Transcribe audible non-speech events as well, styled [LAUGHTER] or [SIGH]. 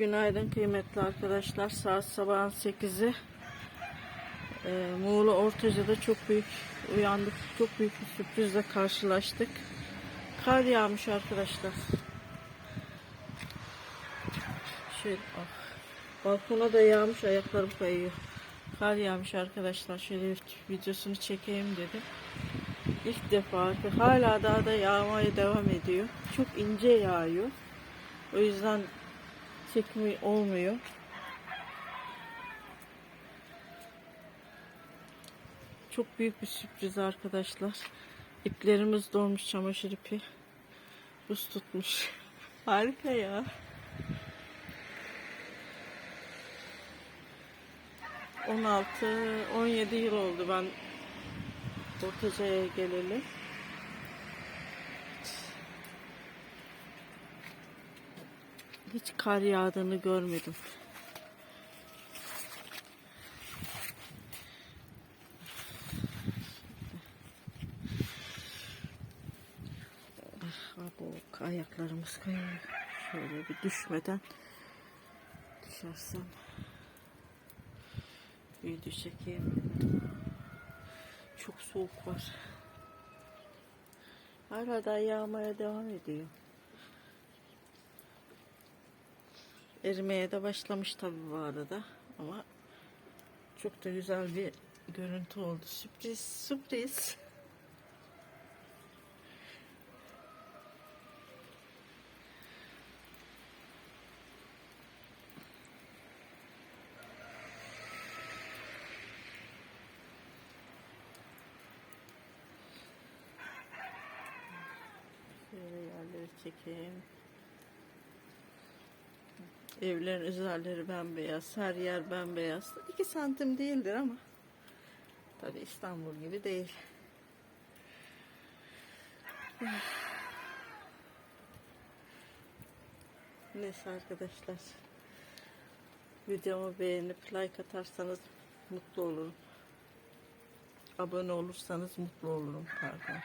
Günaydın kıymetli arkadaşlar. Saat sabahın 8'i. Ee, Muğla Ortaca'da çok büyük uyandık. Çok büyük bir sürprizle karşılaştık. Kar yağmış arkadaşlar. Şöyle ah, balkona da yağmış ayaklarım kayıyor. Kar yağmış arkadaşlar. Şöyle bir videosunu çekeyim dedim. İlk defa hala daha da yağmaya devam ediyor. Çok ince yağıyor. O yüzden çekimi olmuyor. Çok büyük bir sürpriz arkadaşlar. İplerimiz dolmuş çamaşır ipi. Buz tutmuş. [LAUGHS] Harika ya. On altı, on yedi yıl oldu ben Ortaca'ya geleli. Hiç kar yağdığını görmedim. Ah, bu ayaklarımız kayıyor. Şöyle bir düşmeden düşersem video çekeyim. Çok soğuk var. Hala da yağmaya devam ediyor. Erimeye de başlamış tabii bu arada. Ama çok da güzel bir görüntü oldu. Sürpriz, sürpriz. Şöyle yerleri çekeyim. Evlerin üzerleri bembeyaz, her yer bembeyaz. 2 santim değildir ama tabi İstanbul gibi değil. Neyse arkadaşlar. Videomu beğenip like atarsanız mutlu olurum. Abone olursanız mutlu olurum. Pardon.